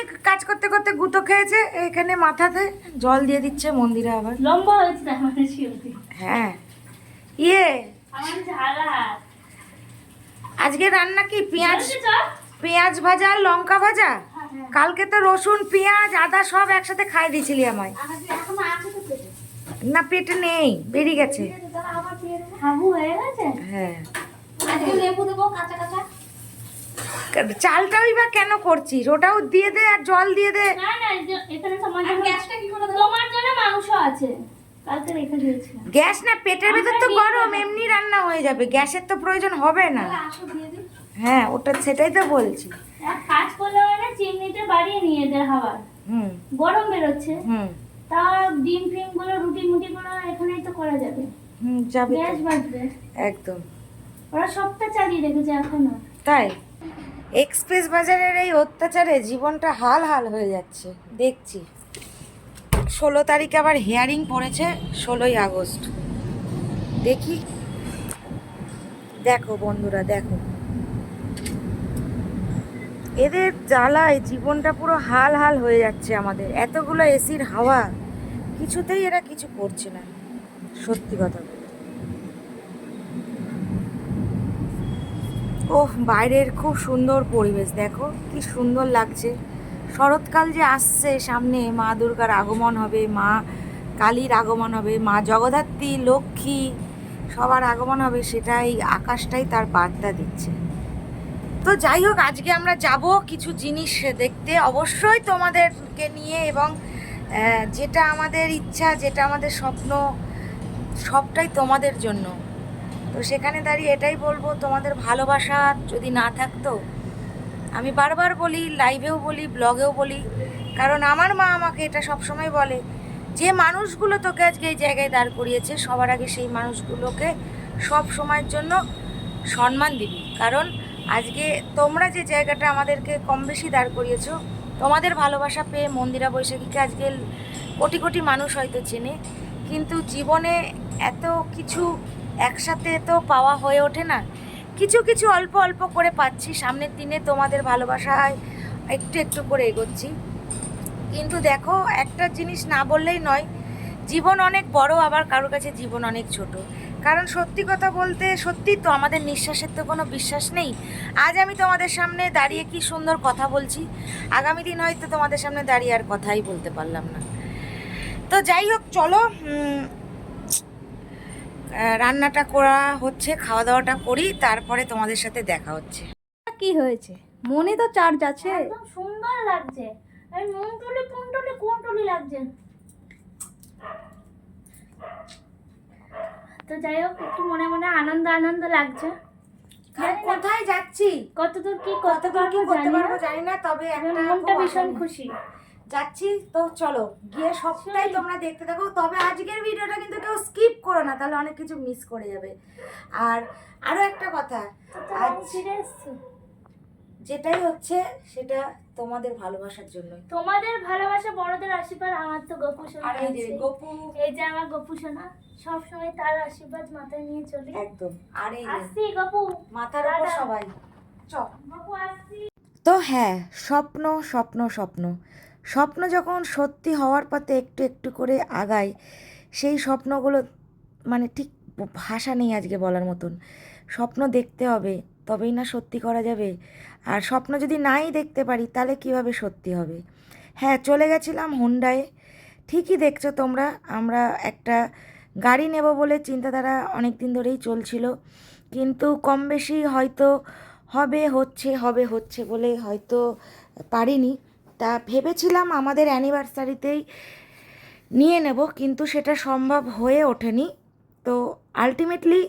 এক্ষুনি কাজ করতে করতে গুঁতো খেয়েছে এখানে মাথাতে জল দিয়ে দিচ্ছে মন্দিরে আবার। লম্বা হয়েছে মানে হ্যাঁ। ইয়ে আজকে রান্না কি পেঁয়াজ। পেঁয়াজ ভাজা আর লঙ্কা ভাজা? হ্যাঁ, হ্যাঁ। কালকে তো রসুন পেঁয়াজ আদা সব একসাথে খাই দিয়েছিলি আমায়। না পেটে নেই বেরিয়ে গেছে। হয়ে চালটাই বা কেন করছিস? ওটাও দিয়ে দে আর জল দিয়ে দে। না না এখানে তোমার জন্য গ্যাসটা কি করে তোমার জন্য মাংস আছে। কালকে রেখে দিয়েছিলাম গ্যাস না পেটের ভেতর তো গরম এমনি রান্না হয়ে যাবে। গ্যাসের তো প্রয়োজন হবে না। হ্যাঁ ওটা সেটাই তো বলছি। কাজ করলে মানে চিমনিটা বাড়িয়ে নিয়ে এদের হাওয়া। হুম। গরম বেরোচ্ছে। হুম। তা ডিম ফিমগুলো রুটি মুটি গুলো এখানেই তো করা যাবে। হুম যাবে। গ্যাস বাঁচবে একদম। ওরা সবটা চালিয়ে রেখেছে এখনও। তাই? এক্সপ্রেস বাজারের এই অত্যাচারে জীবনটা হাল হাল হয়ে যাচ্ছে। দেখছি। ষোলো তারিখে আবার হিয়ারিং পড়েছে, ষোলোই আগস্ট। দেখি। দেখো বন্ধুরা, দেখো। এদের জ্বালায় জীবনটা পুরো হাল হাল হয়ে যাচ্ছে আমাদের। এতগুলো এসির হাওয়া, কিছুতেই এরা কিছু করছে না। সত্যি কথা ওহ, বাইরের খুব সুন্দর পরিবেশ, দেখো, কি সুন্দর লাগছে। শরৎকাল যে আসছে সামনে, মা দুর্গার আগমন হবে, মা কালীর আগমন হবে, মা জগদ্ধাত্রী, লক্ষ্মী, সবার আগমন হবে, সেটাই আকাশটাই তার বার্তা দিচ্ছে। তো যাই হোক, আজকে আমরা যাব কিছু জিনিস দেখতে। অবশ্যই তোমাদেরকে নিয়ে এবং যেটা আমাদের ইচ্ছা, যেটা আমাদের স্বপ্ন, সবটাই তোমাদের জন্য। তো সেখানে দাঁড়িয়ে এটাই বলব, তোমাদের ভালোবাসা যদি না থাকতো, আমি বারবার বলি লাইভেও বলি ব্লগেও বলি, কারণ আমার মা আমাকে এটা সবসময় বলে, যে মানুষগুলো তোকে আজকে এই জায়গায় দাঁড় করিয়েছে, সবার আগে সেই মানুষগুলোকে সব সময়ের জন্য সম্মান দিবি। কারণ আজকে তোমরা যে জায়গাটা আমাদেরকে কম বেশি দাঁড় করিয়েছো, তোমাদের ভালোবাসা পেয়ে মন্দিরা বৈশাখীকে আজকে কোটি কোটি মানুষ হয়তো চেনে, কিন্তু জীবনে এত কিছু একসাথে তো পাওয়া হয়ে ওঠে না। কিছু কিছু অল্প অল্প করে পাচ্ছি। সামনের দিনে তোমাদের ভালোবাসায় একটু একটু করে এগোচ্ছি। কিন্তু দেখো, একটা জিনিস না বললেই নয়, জীবন অনেক বড়, আবার কারোর কাছে জীবন অনেক ছোট। কারণ সত্যি কথা বলতে, সত্যি তো আমাদের নিঃশ্বাসের তো কোনো বিশ্বাস নেই। আজ আমি তোমাদের সামনে দাঁড়িয়ে কি সুন্দর কথা বলছি, আগামী দিন হয়তো তোমাদের সামনে দাঁড়িয়ে আর কথাই বলতে পারলাম না। তো যাই হোক, চলো রান্নাটা করা হচ্ছে খাওয়া দাওয়াটা করি তারপরে তোমাদের সাথে দেখা হচ্ছে। কি হয়েছে? মনে তো চার্জ আছে। একদম সুন্দর লাগছে। এই মুন্টুলি পুন্টুলি কুন্টুলি লাগছে। তো যাই হোক একটু মনে মনে আনন্দ আনন্দ লাগছে। জানি কোথায় যাচ্ছি? কত দূর কি কত করতে দূর কি করতে পারব জানি না তবে একটা মনটা ভীষণ খুশি। যাচ্ছি তো চলো গিয়ে সবটাই তোমরা দেখতে থাকো। তবে আজকের ভিডিওটা কিন্তু কেউ স্কিপ করো না তাহলে অনেক কিছু মিস করে যাবে। আর আরও একটা কথা যেটাই হচ্ছে সেটা তোমাদের ভালোবাসার জন্য তোমাদের ভালোবাসা বড়দের আশীর্বাদ আমার তো গপু যে গপু। এই যে আমার গপু সোনা সব সময় তার আশীর্বাদ মাথায় নিয়ে চলি। একদম। আর এই আসছি গপু। মাথার উপর সবাই। চ গপু আসছি। তো হ্যাঁ স্বপ্ন স্বপ্ন স্বপ্ন। স্বপ্ন যখন সত্যি হওয়ার পথে একটু একটু করে আগায়, সেই স্বপ্নগুলো মানে ঠিক ভাষা নেই আজকে বলার মতন। স্বপ্ন দেখতে হবে, তবেই না সত্যি করা যাবে। আর স্বপ্ন যদি নাই দেখতে পারি, তাহলে কীভাবে সত্যি হবে? হ্যাঁ চলে গেছিলাম হুন্ডায়। ঠিকই দেখছ তোমরা, আমরা একটা গাড়ি নেব বলে চিন্তাধারা অনেক দিন ধরেই চলছিল। কিন্তু কম বেশি হয়তো হবে, হচ্ছে হবে, হচ্ছে বলে হয়তো পারিনি। তা ভেবেছিলাম আমাদের অ্যানিভার্সারিতেই নিয়ে নেব, কিন্তু সেটা সম্ভব হয়ে ওঠেনি। তো আলটিমেটলি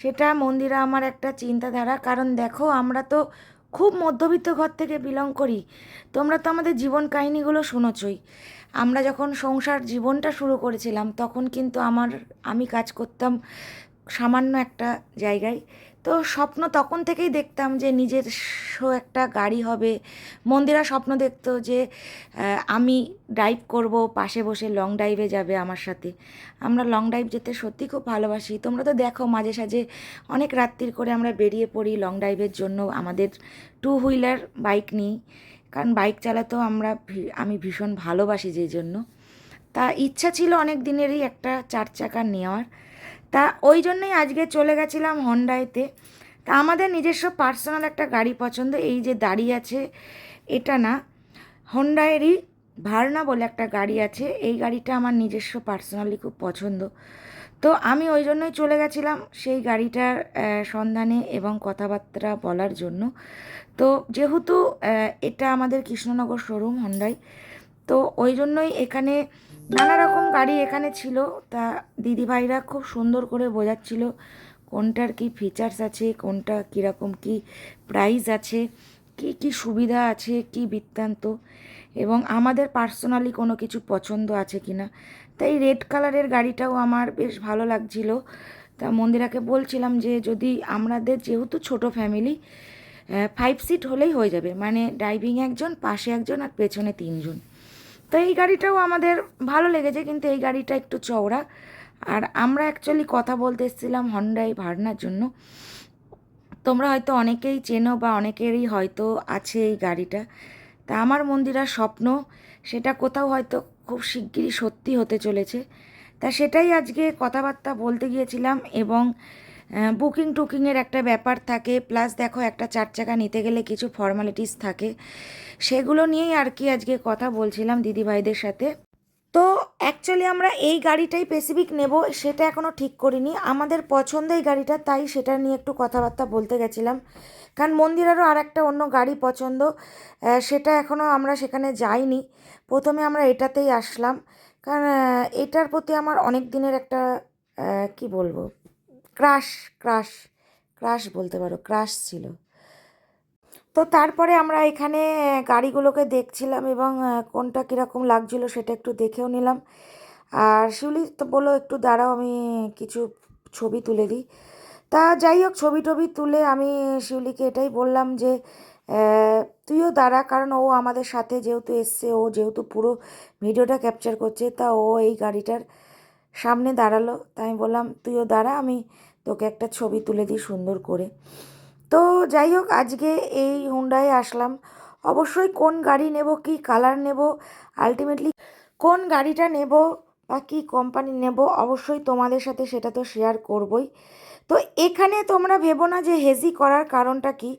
সেটা মন্দিরা আমার একটা চিন্তাধারা, কারণ দেখো আমরা তো খুব মধ্যবিত্ত ঘর থেকে বিলং করি। তোমরা তো আমাদের জীবন কাহিনীগুলো শুনোছই। আমরা যখন সংসার জীবনটা শুরু করেছিলাম, তখন কিন্তু আমার, আমি কাজ করতাম সামান্য একটা জায়গায়। তো স্বপ্ন তখন থেকেই দেখতাম যে নিজস্ব একটা গাড়ি হবে। মন্দিরা স্বপ্ন দেখতো যে আমি ড্রাইভ করব, পাশে বসে লং ড্রাইভে যাবে আমার সাথে। আমরা লং ড্রাইভ যেতে সত্যি খুব ভালোবাসি। তোমরা তো দেখো মাঝে সাঝে অনেক রাত্রির করে আমরা বেরিয়ে পড়ি লং ড্রাইভের জন্য। আমাদের টু হুইলার বাইক নিই। কারণ বাইক চালাতেও আমরা আমি ভীষণ ভালোবাসি যে জন্য। তা ইচ্ছা ছিল অনেক দিনেরই একটা চার চাকা নেওয়ার। তা ওই জন্যই আজকে চলে গেছিলাম হন্ডাইতে তা আমাদের নিজস্ব পার্সোনাল একটা গাড়ি পছন্দ, এই যে দাঁড়িয়ে আছে এটা না হন্ডাইয়েরই ভার্না বলে একটা গাড়ি আছে, এই গাড়িটা আমার নিজস্ব পার্সোনালি খুব পছন্দ। তো আমি ওই জন্যই চলে গেছিলাম সেই গাড়িটার সন্ধানে এবং কথাবার্তা বলার জন্য। তো যেহেতু এটা আমাদের কৃষ্ণনগর শোরুম হন্ডাই তো ওই জন্যই এখানে নানা রকম গাড়ি এখানে ছিল। তা দিদিভাইরা খুব সুন্দর করে বোঝাচ্ছিল কোনটার কি ফিচার্স আছে, কোনটা কীরকম কি প্রাইস আছে, কি কি সুবিধা আছে, কি বৃত্তান্ত এবং আমাদের পার্সোনালি কোনো কিছু পছন্দ আছে কি না তাই রেড কালারের গাড়িটাও আমার বেশ ভালো লাগছিল। তা মন্দিরাকে বলছিলাম যে যদি আমাদের যেহেতু ছোট ফ্যামিলি ফাইভ সিট হলেই হয়ে যাবে। মানে ড্রাইভিং একজন, পাশে একজন আর পেছনে তিনজন। তো এই গাড়িটাও আমাদের ভালো লেগেছে, কিন্তু এই গাড়িটা একটু চওড়া। আর আমরা অ্যাকচুয়ালি কথা বলতে এসেছিলাম হন্ডাই ভাড়নার জন্য। তোমরা হয়তো অনেকেই চেনো বা অনেকেরই হয়তো আছে এই গাড়িটা। তা আমার মন্দিরার স্বপ্ন, সেটা কোথাও হয়তো খুব শিগগিরই সত্যি হতে চলেছে। তা সেটাই আজকে কথাবার্তা বলতে গিয়েছিলাম এবং বুকিং টুকিংয়ের একটা ব্যাপার থাকে প্লাস দেখো একটা চার চাকা নিতে গেলে কিছু ফর্মালিটিস থাকে। সেগুলো নিয়েই আর কি আজকে কথা বলছিলাম দিদিভাইদের সাথে। তো অ্যাকচুয়ালি আমরা এই গাড়িটাই স্পেসিফিক নেব, সেটা এখনও ঠিক করিনি। আমাদের পছন্দ এই গাড়িটা, তাই সেটা নিয়ে একটু কথাবার্তা বলতে গেছিলাম। কারণ মন্দিরেরও আর একটা অন্য গাড়ি পছন্দ সেটা এখনও আমরা সেখানে যাইনি। প্রথমে আমরা এটাতেই আসলাম। কারণ এটার প্রতি আমার অনেক দিনের একটা কি বলব? ক্রাশ ক্রাশ ক্রাশ বলতে পারো ক্রাশ ছিল। তো তারপরে আমরা এখানে গাড়িগুলোকে দেখছিলাম এবং কোনটা কীরকম লাগছিল সেটা একটু দেখেও নিলাম। আর শিউলি তো বলল, একটু দাঁড়াও, আমি কিছু ছবি তুলে দিই। তা যাই হোক, ছবি টবি তুলে আমি শিউলিকে এটাই বললাম যে তুইও দাঁড়া, কারণ ও আমাদের সাথে যেহেতু এসছে, ও যেহেতু পুরো ভিডিওটা ক্যাপচার করছে, তা ও এই গাড়িটার সামনে দাঁড়াল। তাই আমি বললাম, তুইও দাঁড়া, আমি তোকে একটা ছবি তুলে দিই সুন্দর করে। তো যাই হোক, আজকে এই হুন্ডায় আসলাম। অবশ্যই কোন গাড়ি নেব, কি কালার নেব আলটিমেটলি কোন গাড়িটা নেব বা কী কোম্পানি নেব, অবশ্যই তোমাদের সাথে সেটা তো শেয়ার করবই। তো এখানে তোমরা ভেবো না যে হেজি করার কারণটা কি।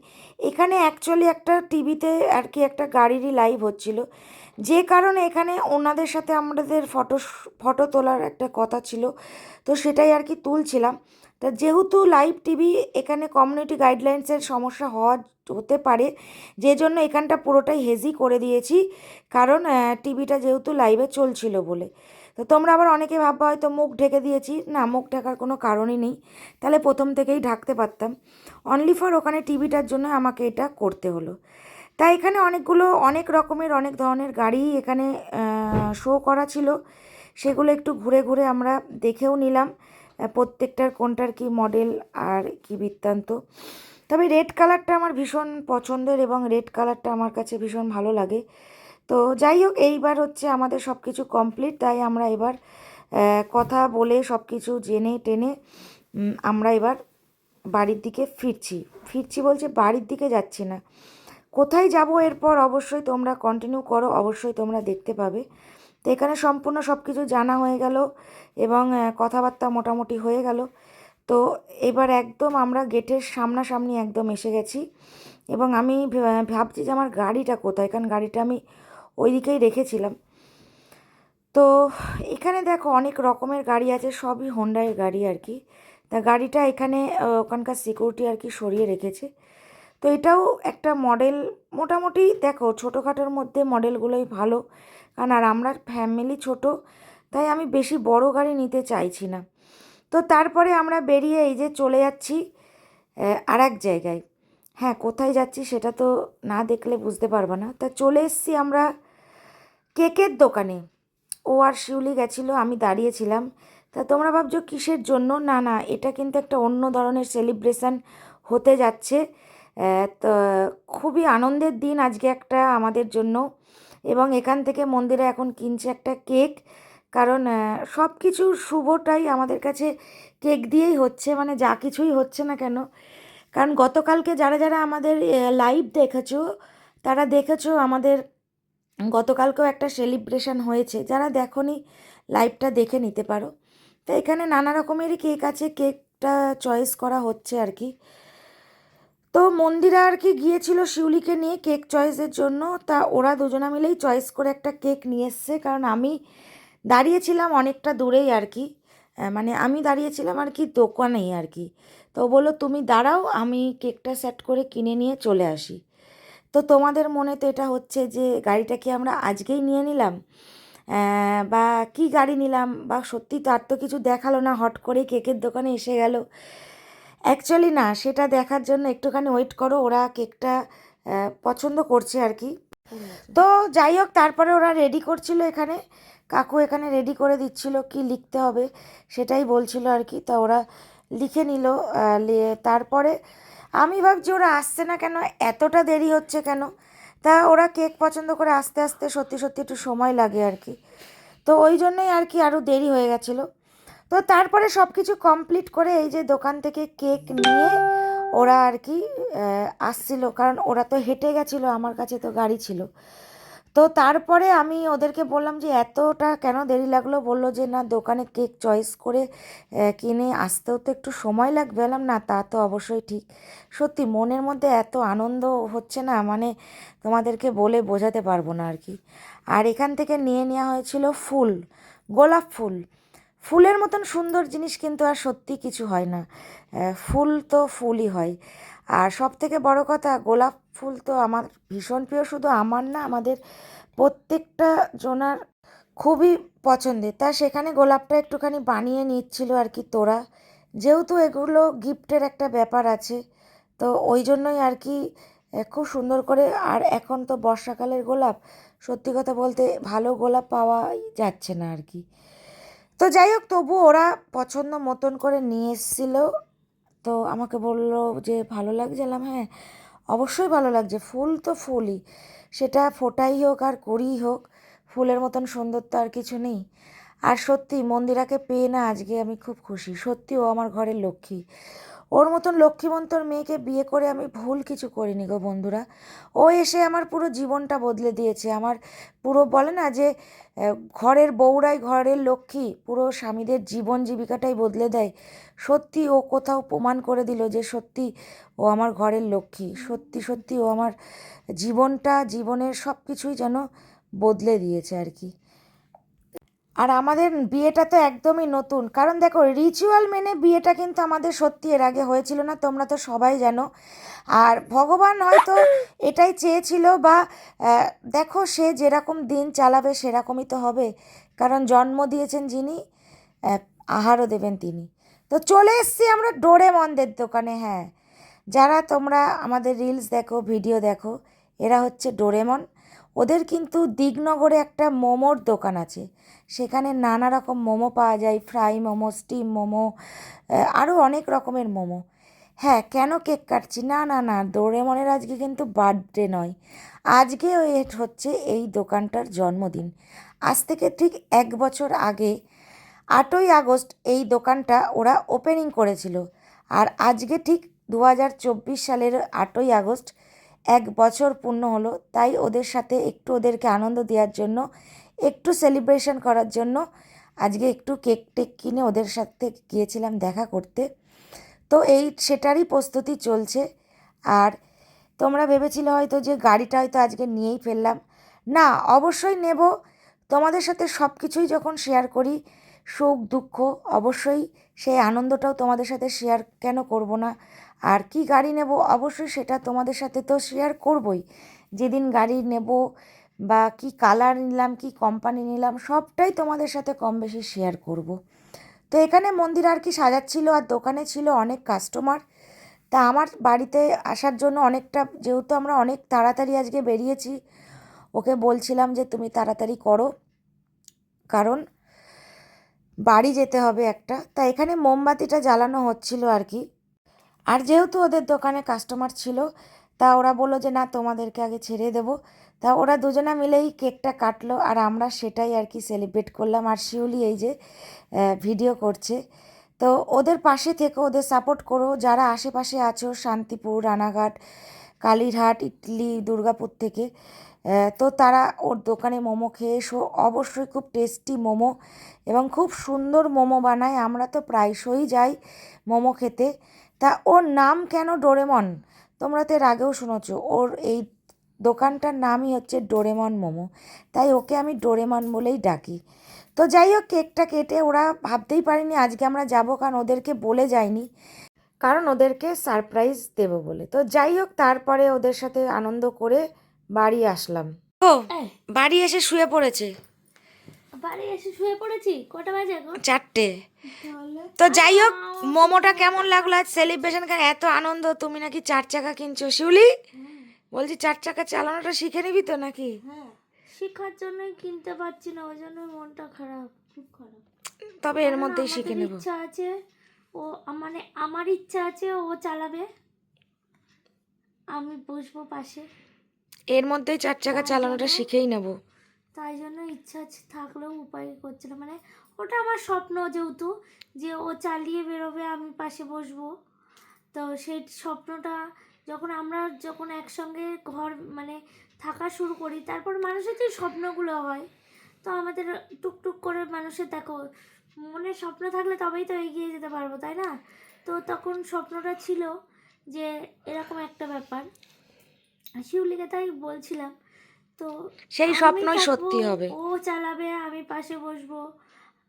এখানে অ্যাকচুয়ালি একটা টিভিতে আর কি একটা গাড়িরই লাইভ হচ্ছিল। যে কারণে এখানে ওনাদের সাথে আমাদের ফটো ফটো তোলার একটা কথা ছিল, তো সেটাই আর কি তুলছিলাম। তা যেহেতু লাইভ টিভি এখানে কমিউনিটি গাইডলাইন্সের সমস্যা হওয়া, হতে পারে যে জন্য এখানটা পুরোটাই হেজি করে দিয়েছি। কারণ টিভিটা যেহেতু লাইভে চলছিল বলে। তো তোমরা আবার অনেকে ভাববা হয়তো মুখ ঢেকে দিয়েছি। না, মুখ ঢাকার কোনো কারণই নেই। তাহলে প্রথম থেকেই ঢাকতে পারতাম। অনলি ফর ওখানে টিভিটার জন্য আমাকে এটা করতে হলো। তাই এখানে অনেকগুলো, অনেক রকমের, অনেক ধরনের গাড়ি এখানে শো করা ছিল। সেগুলো একটু ঘুরে ঘুরে আমরা দেখেও নিলাম প্রত্যেকটার কোনটার কি মডেল আর কি বৃত্তান্ত। তবে রেড কালারটা আমার ভীষণ পছন্দের এবং রেড কালারটা আমার কাছে ভীষণ ভালো লাগে। তো যাই হোক, এইবার হচ্ছে আমাদের সব কিছু কমপ্লিট তাই আমরা এবার কথা বলে সব কিছু জেনে টেনে আমরা এবার বাড়ির দিকে ফিরছি। ফিরছি বলছে বাড়ির দিকে যাচ্ছি না। কোথায় যাব এরপর অবশ্যই তোমরা কন্টিনিউ করো, অবশ্যই তোমরা দেখতে পাবে। তো এখানে সম্পূর্ণ সব কিছু জানা হয়ে গেল এবং কথাবার্তা মোটামুটি হয়ে গেল। তো এবার একদম আমরা গেটের সামনাসামনি একদম এসে গেছি এবং আমি ভাবছি যে আমার গাড়িটা কোথায়? কারণ গাড়িটা আমি ওই দিকেই রেখেছিলাম। তো এখানে দেখো অনেক রকমের গাড়ি আছে, সবই হোন্ডায়ের গাড়ি আর কি। তা গাড়িটা এখানে ওখানকার সিকিউরিটি আর কি সরিয়ে রেখেছে। তো এটাও একটা মডেল মোটামুটি দেখো ছোটোখাটোর মধ্যে মডেলগুলোই ভালো। কারণ আর আমরা ফ্যামিলি ছোট, তাই আমি বেশি বড় গাড়ি নিতে চাইছি না। তো তারপরে আমরা বেরিয়ে এই যে চলে যাচ্ছি আর এক জায়গায়। হ্যাঁ কোথায় যাচ্ছি সেটা তো না দেখলে বুঝতে পারবে না। তা চলে এসেছি আমরা কেকের দোকানে। ও আর শিউলি গেছিল, আমি দাঁড়িয়েছিলাম। তা তোমরা ভাবছ কিসের জন্য? না না, এটা কিন্তু একটা অন্য ধরনের সেলিব্রেশন হতে যাচ্ছে। তো খুবই আনন্দের দিন আজকে একটা আমাদের জন্য। এবং এখান থেকে মন্দিরে এখন কিনছে একটা কেক। কারণ সব কিছু শুভটাই আমাদের কাছে কেক দিয়েই হচ্ছে মানে যা কিছুই হচ্ছে না কেন। কারণ গতকালকে যারা যারা আমাদের লাইভ দেখেছ, তারা দেখেছ আমাদের গতকালকেও একটা সেলিব্রেশন হয়েছে, যারা দেখনি লাইভটা দেখে নিতে পারো। তো এখানে নানা রকমেরই কেক আছে কেকটা চয়েস করা হচ্ছে আর কি। তো মন্দিরা আর কি গিয়েছিল শিউলিকে নিয়ে কেক চয়েসের জন্য, তা ওরা দুজনা মিলেই চয়েস করে একটা কেক নিয়ে এসছে, কারণ আমি দাঁড়িয়েছিলাম অনেকটা দূরেই আর কি। মানে আমি দাঁড়িয়েছিলাম আর কি দোকানেই আর কি। তো ও বলল, তুমি দাঁড়াও, আমি কেকটা সেট করে কিনে নিয়ে চলে আসি। তো তোমাদের মনে তো এটা হচ্ছে যে গাড়িটা কি আমরা আজকেই নিয়ে নিলাম? বা কি গাড়ি নিলাম? বা সত্যি তার তো কিছু দেখাল না হট করে কেকের দোকানে এসে গেল। অ্যাকচুয়ালি না সেটা দেখার জন্য একটুখানি ওয়েট করো ওরা কেকটা পছন্দ করছে আর কি। তো যাই হোক তারপরে ওরা রেডি করছিল এখানে। কাকু এখানে রেডি করে দিচ্ছিল কি লিখতে হবে সেটাই বলছিল আর কি। তা ওরা লিখে নিল তারপরে আমি ভাবছি ওরা আসছে না কেন? এতটা দেরি হচ্ছে কেন? তা ওরা কেক পছন্দ করে আস্তে আস্তে সত্যি সত্যি একটু সময় লাগে আর কি। তো ওই জন্যই আর কি আরও দেরি হয়ে গেছিল। তো তারপরে সব কিছু কমপ্লিট করে এই যে দোকান থেকে কেক নিয়ে ওরা আর কি আসছিল। কারণ ওরা তো হেঁটে গেছিল, আমার কাছে তো গাড়ি ছিল। তো তারপরে আমি ওদেরকে বললাম যে, এতটা কেন দেরি লাগল? বলল যে, না, দোকানে কেক চয়েস করে কিনে আসতেও তো একটু সময় লাগবে। বললাম, না, তা তো অবশ্যই ঠিক। সত্যি মনের মধ্যে এত আনন্দ হচ্ছে না মানে তোমাদেরকে বলে বোঝাতে পারব না আর কি। আর এখান থেকে নিয়ে নেওয়া হয়েছিল ফুল, গোলাপ ফুল। ফুলের মতন সুন্দর জিনিস কিন্তু আর সত্যি কিছু হয় না। ফুল তো ফুলই হয়। আর সব থেকে বড় কথা, গোলাপ ফুল তো আমার ভীষণ প্রিয়, শুধু আমার না, আমাদের প্রত্যেকটা জনার খুবই পছন্দের। তা সেখানে গোলাপটা একটুখানি বানিয়ে নিচ্ছিল আর কি তোরা। যেহেতু এগুলো গিফটের একটা ব্যাপার আছে, তো ওই জন্যই আর কি খুব সুন্দর করে, আর এখন তো বর্ষাকালের গোলাপ, সত্যি কথা বলতে ভালো গোলাপ পাওয়াই যাচ্ছে না আর কি। তো যাই হোক তবু ওরা পছন্দ মতন করে নিয়ে এসেছিল। তো আমাকে বলল যে, ভালো লাগছে? বললাম হ্যাঁ। অবশ্যই ভালো লাগছে। ফুল তো ফুলই। সেটা ফোটাই হোক আর করি হোক, ফুলের মতন সুন্দর তো আর কিছু নেই। আর সত্যি মন্দিরাকে পেয়ে না আজকে আমি খুব খুশি। সত্যি ও আমার ঘরের লক্ষ্মী। ওর মতন লক্ষ্মীমন্তর মেয়েকে বিয়ে করে আমি ভুল কিছু করিনি গো বন্ধুরা। ও এসে আমার পুরো জীবনটা বদলে দিয়েছে। আমার পুরো বলে না যে ঘরের বউরাই ঘরের লক্ষ্মী, পুরো স্বামীদের জীবন জীবিকাটাই বদলে দেয়। সত্যি ও কোথাও প্রমাণ করে দিল যে সত্যি ও আমার ঘরের লক্ষ্মী। সত্যি সত্যি ও আমার জীবনটা, জীবনের সব কিছুই যেন বদলে দিয়েছে আর কি। আর আমাদের বিয়েটা তো একদমই নতুন। কারণ দেখো রিচুয়াল মেনে বিয়েটা কিন্তু আমাদের সত্যি এর আগে হয়েছিল না, তোমরা তো সবাই জানো। আর ভগবান হয়তো এটাই চেয়েছিল বা দেখো সে যেরকম দিন চালাবে সেরকমই তো হবে। কারণ জন্ম দিয়েছেন যিনি আহারও দেবেন তিনি। তো চলে এসছি আমরা ডোরেমনদের দোকানে হ্যাঁ। যারা তোমরা আমাদের রিলস দেখো ভিডিও দেখো, এরা হচ্ছে ডোরেমন। ওদের কিন্তু দিগনগরে একটা মোমোর দোকান আছে। সেখানে নানা রকম মোমো পাওয়া যায়, ফ্রাই মোমো, স্টিম মোমো আরও অনেক রকমের মোমো। হ্যাঁ কেন কেক কাটছি? না না না, ডোরেমনের আজকে কিন্তু বার্থডে নয়। আজকে ওই হচ্ছে এই দোকানটার জন্মদিন। আজ থেকে ঠিক এক বছর আগে, আটই আগস্ট এই দোকানটা ওরা ওপেনিং করেছিল। আর আজকে ঠিক দু হাজার চব্বিশ সালের আটই আগস্ট এক বছর পূর্ণ হলো, তাই ওদের সাথে একটু ওদেরকে আনন্দ দেওয়ার জন্য, একটু সেলিব্রেশন করার জন্য আজকে একটু কেক টেক কিনে ওদের সাথে গিয়েছিলাম দেখা করতে। তো এই সেটারই প্রস্তুতি চলছে। আর তোমরা ভেবেছিলে হয়তো যে গাড়িটা হয়তো আজকে নিয়েই ফেললাম। না, অবশ্যই নেব। তোমাদের সাথে সব কিছুই যখন শেয়ার করি, সুখ, দুঃখ, অবশ্যই সেই আনন্দটাও তোমাদের সাথে শেয়ার কেন করব না? আর কি গাড়ি নেব? অবশ্যই সেটা তোমাদের সাথে তো শেয়ার করবই। যেদিন গাড়ি নেব বা কি কালার নিলাম, কি কোম্পানি নিলাম, সবটাই তোমাদের সাথে কম বেশি শেয়ার করব। তো এখানে মন্দির আর কি সাজাচ্ছিল আর দোকানে ছিল অনেক কাস্টমার তা আমার বাড়িতে আসার জন্য অনেকটা, যেহেতু আমরা অনেক তাড়াতাড়ি আজকে বেরিয়েছি, ওকে বলছিলাম যে তুমি তাড়াতাড়ি করো। কারণ বাড়ি যেতে হবে একটা। তা এখানে মোমবাতিটা জ্বালানো হচ্ছিল আর কি। আর যেহেতু ওদের দোকানে কাস্টমার ছিল, তা ওরা বলল যে, না, তোমাদেরকে আগে ছেড়ে দেবো। তা ওরা দুজনা মিলেই কেকটা কাটলো আর আমরা সেটাই আর কি সেলিব্রেট করলাম। আর শিউলি এই যে ভিডিও করছে। তো ওদের পাশে থেকে, ওদের সাপোর্ট করো। যারা আশেপাশে আছো, শান্তিপুর, রানাঘাট, কালীরহাট ইটলি দুর্গাপুর থেকে তো তারা ওর দোকানে মোমো খেয়ে এসো। অবশ্যই খুব টেস্টি মোমো এবং খুব সুন্দর মোমো বানায়। আমরা তো প্রায়শই যাই মোমো খেতে। তা ওর নাম কেন ডোরেমন? তোমরা তো এর আগেও শুনেছ ওর এই দোকানটার নামই হচ্ছে ডোরেমন মোমো। তাই ওকে আমি ডোরেমন বলেই ডাকি। তো যাই হোক কেকটা কেটে ওরা ভাবতেই পারেনি আজকে আমরা যাব কারণ ওদেরকে বলে যায়নি কারণ ওদেরকে সারপ্রাইজ দেবো বলে। তো যাই হোক তারপরে ওদের সাথে আনন্দ করে বাড়ি আসলাম। ও বাড়ি এসে শুয়ে পড়েছে। বাড়ি এসে শুয়ে পড়েছি? কটা বাজে এখন? চারটে। তো যাই হোক মোমোটা কেমন লাগল আজ সেলিব্রেশন কেন এত আনন্দ তুমি নাকি চার চাকা কিনছো? শিউলি বলছি চার চাকা চালানোটা শিখে নিবি তো নাকি? হ্যাঁ শেখার জন্যই কিনতে পারছি না ওই জন্য মনটা খারাপ খুব খারাপ। তবে এর মধ্যেই শিখে নেব। ইচ্ছা আছে ও মানে আমার ইচ্ছা আছে ও চালাবে। আমি বসবো পাশে। এর মধ্যেই চার চাকা চালানোটা শিখেই নেব। তাই জন্য ইচ্ছা থাকলেও উপায় করছে না। মানে ওটা আমার স্বপ্ন যেহেতু, যে ও চালিয়ে বেরোবে, আমি পাশে বসবো। তো সেই স্বপ্নটা যখন আমরা যখন একসঙ্গে ঘর মানে থাকা শুরু করি, তারপর মানুষের যে স্বপ্নগুলো হয়, তো আমাদের টুকটুক করে মানুষের, দেখো, মনে স্বপ্ন থাকলে তবেই তো এগিয়ে যেতে পারব, তাই না? তো তখন স্বপ্নটা ছিল যে এরকম একটা ব্যাপার। শিউলিকে তাই বলছিলাম তো সেই স্বপ্নই সত্যি হবে। ও চালাবে আমি পাশে বসবো।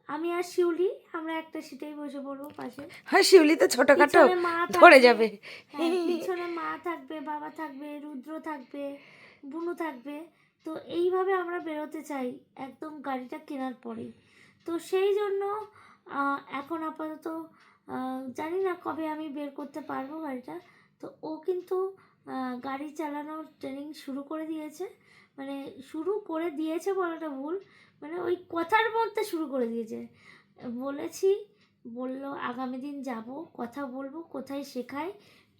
আমি আর শিউলি আমরা একটা সিটেই বসে পড়ব পাশে। হ্যাঁ শিউলি তো ছোটখাটো ধরে যাবে। হ্যাঁ, পিছনে মা থাকবে বাবা থাকবে রুদ্র থাকবে বুনু থাকবে। তো এইভাবে আমরা বেরোতে চাই একদম গাড়িটা কেনার পরেই। তো সেই জন্য এখন আপাতত জানি না কবে আমি বের করতে পারব গাড়িটা। তো ও কিন্তু গাড়ি চালানোর ট্রেনিং শুরু করে দিয়েছে। মানে শুরু করে দিয়েছে বলাটা ভুল মানে ওই কথার মধ্যে শুরু করে দিয়েছে। বলেছি বলল আগামী দিন যাব কথা বলব কোথায় শেখায়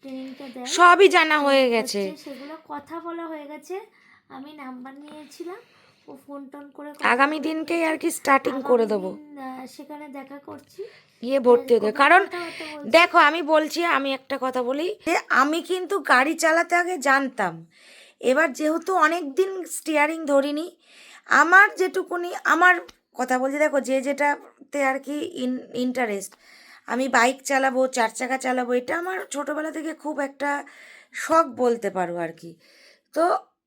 ট্রেনিংটা দেয় সবই জানা হয়ে গেছে। সেগুলো কথা বলা হয়ে গেছে আমি নাম্বার নিয়েছিলাম ও ফোন টোন করে আগামী দিনকেই আর কি স্টার্টিং করে দেবো। সেখানে দেখা করছি। গিয়ে ভর্তি হতে কারণ। দেখো আমি বলছি আমি একটা কথা বলি যে আমি কিন্তু গাড়ি চালাতে আগে জানতাম এবার যেহেতু অনেক দিন স্টিয়ারিং ধরিনি, আমার যেটুকুনি, আমার কথা বলছি, দেখো যে যেটাতে আর কি ইন্টারেস্ট আমি বাইক চালাবো, চার চাকা চালাবো, এটা আমার ছোটোবেলা থেকে খুব একটা শখ বলতে পারো আর কি। তো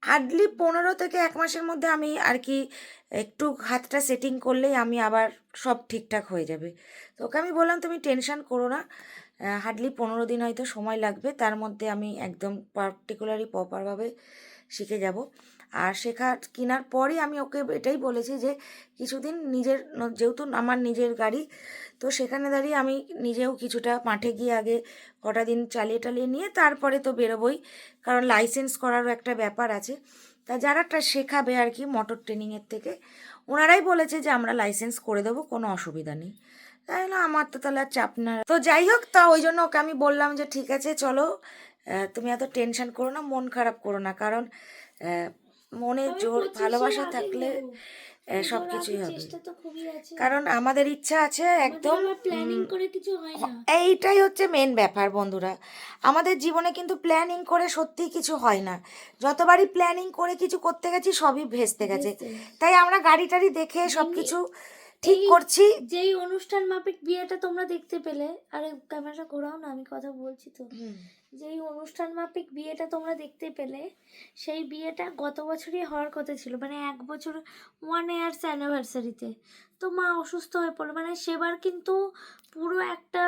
হার্ডলি পনেরো থেকে এক মাসের মধ্যে আমি আর কি একটু হাতটা সেটিং করলেই আমি আবার সব ঠিকঠাক হয়ে যাবে। তো ওকে আমি বললাম, তুমি টেনশন করো না হার্ডলি পনেরো দিন হয়তো সময় লাগবে, তার মধ্যে আমি একদম পার্টিকুলারলি প্রপারভাবে শিখে যাব। আর শেখা, কেনার পরই আমি ওকে এটাই বলেছি যে, কিছুদিন নিজের যেহেতু আমার নিজের গাড়ি, তো সেখানে দাঁড়িয়ে আমি নিজেও কিছুটা মাঠে গিয়ে আগে কটা দিন চালিয়ে টালিয়ে নিয়ে তারপরে তো বেরোবই, কারণ লাইসেন্স করারও একটা ব্যাপার আছে। তা যারা শেখাবে আর কি মোটর ট্রেনিংয়ের থেকে, ওনারাই বলেছে যে আমরা লাইসেন্স করে দেবো, কোনো অসুবিধা নেই। তাই না আমার তো তাহলে আর চাপ না। তো যাই হোক, তা ওই জন্য ওকে আমি বললাম যে, ঠিক আছে, চলো তুমি এত টেনশন করো না মন খারাপ করো না। কারণ মনে জোর ভালোবাসা থাকলে। সব কিছুই হবে। কারণ আমাদের ইচ্ছা আছে একদম এইটাই হচ্ছে মেন ব্যাপার বন্ধুরা। আমাদের জীবনে কিন্তু প্ল্যানিং করে সত্যিই কিছু হয় না। যতবারই প্ল্যানিং করে কিছু করতে গেছি সবই ভেস্তে গেছে। তাই আমরা গাড়ি টাড়ি দেখে সব কিছু ঠিক করছি। যেই অনুষ্ঠান মাফিক বিয়েটা তোমরা দেখতে পেলে আরে ক্যামেরাটা ঘোরাও না আমি কথা বলছি তো। যেই অনুষ্ঠান মাফিক বিয়েটা তোমরা দেখতে পেলে সেই বিয়েটা গত বছরই হওয়ার কথা ছিল। মানে এক বছর ওয়ান ইয়ার্স অ্যানিভার্সারিতে তো। মা অসুস্থ হয়ে পড়ল। মানে সেবার কিন্তু পুরো একটা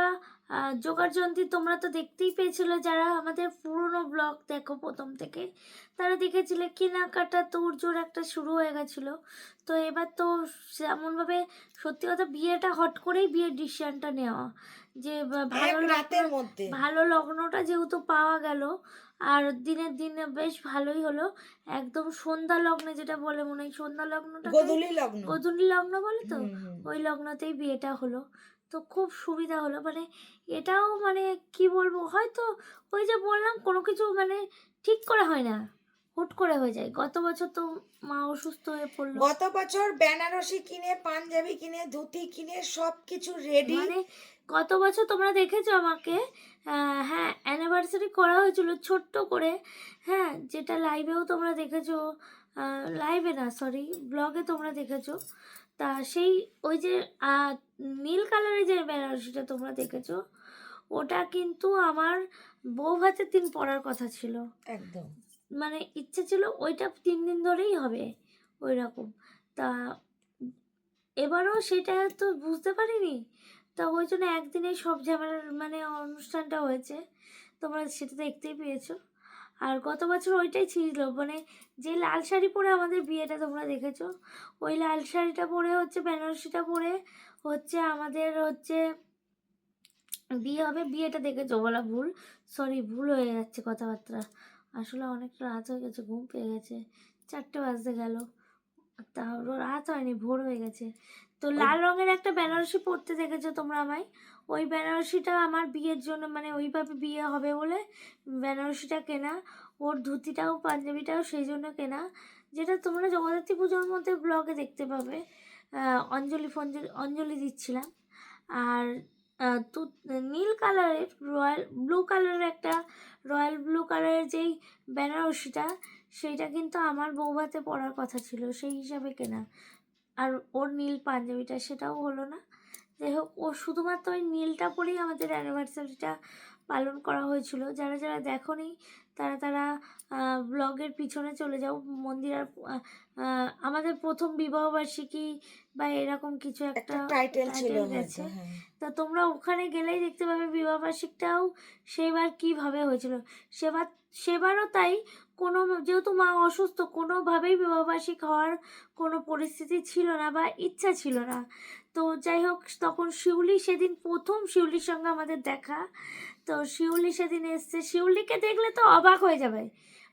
আহ, জোগাড়যন্ত্রী তোমরা তো দেখতেই পেয়েছিলে যারা আমাদের পুরনো ব্লগ দেখো প্রথম থেকে তারা দেখেছিলে কেনাকাটা তোড়জোড় একটা শুরু হয়ে গেছিল। তো এবার তো এমনভাবে সত্যি কথা বিয়েটা হট করেই বিয়ের ডিসিশনটা নেওয়া। যে ভালো রাতের মধ্যে। ভালো লগ্নটা যেহেতু পাওয়া গেল আর দিনের দিনে বেশ ভালোই হলো। একদম সন্ধ্যা লগ্নে যেটা বলে মনে হয় সন্ধ্যা লগ্নটা গোধূলি লগ্ন। গধূলি লগ্ন বলে তো। ওই লগ্নতেই বিয়েটা হলো। তো খুব সুবিধা হলো। মানে এটাও মানে কি বলব হয়তো ওই যে বললাম কোনো কিছু মানে ঠিক করে হয় না। হুট করে হয়ে যায়। গত বছর তো মা অসুস্থ হয়ে পড়ল। গত বছর বেনারসি কিনে পাঞ্জাবি কিনে ধুতি কিনে সব কিছু রেডি মানে গত বছর তোমরা দেখেছ আমাকে? হ্যাঁ অ্যানিভার্সারি করা হয়েছিল ছোট্ট করে। হ্যাঁ যেটা লাইভেও তোমরা দেখেছ। লাইভে না সরি ব্লগে তোমরা দেখেছ। তা সেই ওই যে নীল কালারের যে বেনারসিটা তোমরা দেখেছ ওটা কিন্তু আমার বউ ভাতের দিন পরার কথা ছিল। একদম। মানে ইচ্ছে ছিল ওইটা তিন দিন ধরেই হবে ওই রকম তা এবারও সেটা তো বুঝতে পারিনি। তা ওই জন্য একদিনেই সব ঝামেলার মানে অনুষ্ঠানটা হয়েছে। তোমরা সেটা দেখতেই পেয়েছ। আর গত বছর ওইটাই ছিল মানে যে লাল শাড়ি পরে আমাদের বিয়েটা তোমরা দেখেছ, ওই লাল শাড়িটা পরে হচ্ছে, বেনারসিটা পরে হচ্ছে আমাদের হচ্ছে বিয়ে হবে, বিয়েটা দেখেছ? বলা ভুল সরি ভুল হয়ে যাচ্ছে কথাবার্তা। আসলে অনেক রাত হয়ে গেছে, ঘুম পেয়ে গেছে, চারটে বাজতে গেল। তাও রাত হয়নি, ভোর হয়ে গেছে। তো লাল রঙের একটা বেনারসি পরতে দেখেছ তোমরা আমায়? ওই বেনারসিটা আমার বিয়ের জন্য মানে ওইভাবে বিয়ে হবে বলে বেনারসিটা কেনা ওর ধুতিটাও পাঞ্জাবিটাও সেই জন্য কেনা যেটা তোমরা জগদ্ধাত্রী পুজোর মধ্যে ব্লগে দেখতে পাবে। অঞ্জলি ফঞ্জলি অঞ্জলি দিচ্ছিলাম। আর তু নীল কালারের রয়্যাল ব্লু কালারের একটা রয়্যাল ব্লু কালারের যেই বেনারসিটা সেইটা কিন্তু আমার বৌভাতে পরার কথা ছিল সেই হিসাবে কেনা। আর ওর নীল পাঞ্জাবিটা সেটাও হলো না। যাই হোক ও শুধুমাত্র ওই নীলটা পরেই আমাদের অ্যানিভার্সারিটা পালন করা হয়েছিল। যারা যারা দেখোনি তারা তারা ব্লগের পিছনে চলে যাও। মন্দিরার আহ, আহ, আমাদের প্রথম বিবাহবার্ষিকী বা এরকম কিছু একটা একটা টাইটেল ছিল গেছে। হ্যাঁ। তা তোমরা ওখানে গেলেই দেখতে পাবে বিবাহবার্ষিকটাও সেবার কীভাবে হয়েছিল। সেবার সেবারও তাই কোনো যেহেতু মা অসুস্থ কোনোভাবেই বিবাহবার্ষিক হওয়ার কোনো পরিস্থিতি ছিল না বা ইচ্ছা ছিল না। তো যাই হোক তখন শিউলি সেদিন প্রথম শিউলির সঙ্গে আমাদের দেখা। তো শিউলি সেদিন এসছে। শিউলিকে দেখলে তো অবাক হয়ে যাবে।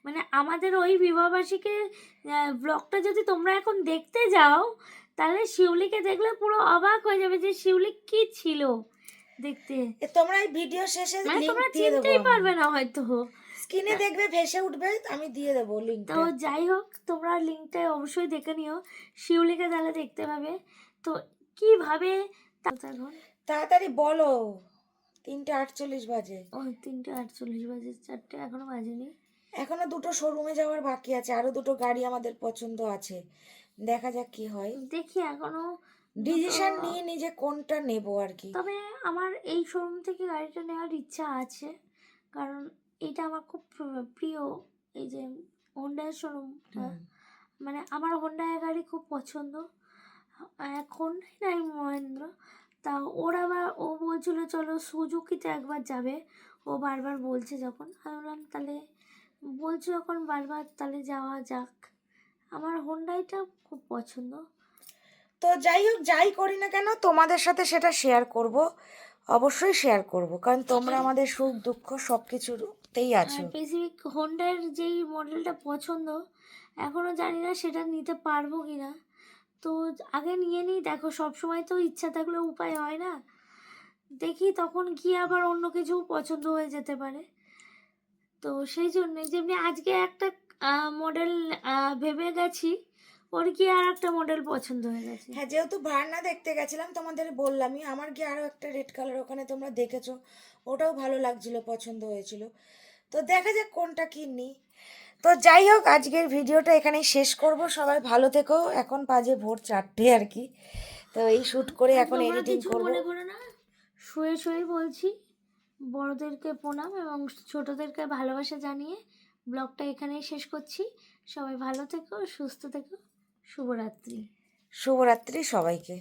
মানে আমাদের ওই বিবাহবার্ষিকীর ব্লগটা যদি তোমরা এখন দেখতে যাও তাহলে শিউলিকে দেখলে পুরো অবাক হয়ে যাবে যে শিউলি কি ছিল দেখতে। তোমরা এই ভিডিও শেষে মানে তোমরা চিনতেই পারবে না হয়তো। স্ক্রিনে দেখবে ভেসে উঠবে আমি দিয়ে দেবো লিংকটা তো যাই হোক তোমরা লিঙ্কটা অবশ্যই দেখে নিও। শিউলিকে তাহলে দেখতে পাবে। তো কীভাবে তাড়াতাড়ি বলো তিনটে আটচল্লিশ বাজে। ও তিনটে আটচল্লিশ বাজে চারটে এখনও বাজেনি। এখনও দুটো শোরুমে যাওয়ার বাকি আছে আরও দুটো গাড়ি আমাদের পছন্দ আছে। দেখা যাক কি হয়। দেখি এখনও ডিসিশন নিয়ে নিজে কোনটা নেব আর কি। তবে আমার এই শোরুম থেকে গাড়িটা নেওয়ার ইচ্ছা আছে। কারণ এটা আমার খুব প্রিয় এই যে হোন্ডার শোরুমটা হুম। মানে আমার হোন্ডা গাড়ি খুব পছন্দ। এখন নাই মহেন্দ্র। তা ওর আবার ও বলছিল চলো সুজুকিতে একবার যাবে। ও বারবার বলছে যখন। আমি বললাম তাহলে বলছো যখন বারবার তাহলে যাওয়া যাক। আমার হোন্ডাইটা খুব পছন্দ। তো যাই হোক যাই করি না কেন তোমাদের সাথে সেটা শেয়ার করব। অবশ্যই শেয়ার করব। কারণ তোমরা আমাদের সুখ দুঃখ সব কিছুতেই আছো। স্পেসিফিক হোন্ডার যেই মডেলটা পছন্দ এখনও জানি না সেটা নিতে পারব কি না তো আগে নিয়ে নিই দেখো সব সময় তো ইচ্ছা থাকলে উপায় হয় না। দেখি তখন গিয়ে আবার অন্য কিছু পছন্দ হয়ে যেতে পারে। তো সেই জন্যে যেমনি আজকে একটা মডেল ভেবে গেছি ওর গিয়ে আর একটা মডেল পছন্দ হয়ে গেছে? হ্যাঁ যেহেতু ভাড়না দেখতে গেছিলাম তোমাদের বললামই আমার কি আরও একটা রেড কালার ওখানে তোমরা দেখেছ? ওটাও ভালো লাগছিল পছন্দ হয়েছিল। তো দেখা যাক কোনটা কিনি। তো যাই হোক আজকের ভিডিওটা এখানেই শেষ করব। সবাই ভালো থেকো। এখন বাজে ভোর চারটে আর কি। তো এই শ্যুট করে এখন এডিটিং করব। করো না? শুয়ে শুয়ে বলছি বড়দেরকে প্রণাম এবং ছোটদেরকে ভালোবাসা জানিয়ে ব্লগটা এখানেই শেষ করছি। সবাই ভালো থেকো সুস্থ থেকো। শুভরাত্রি। শুভরাত্রি সবাইকে।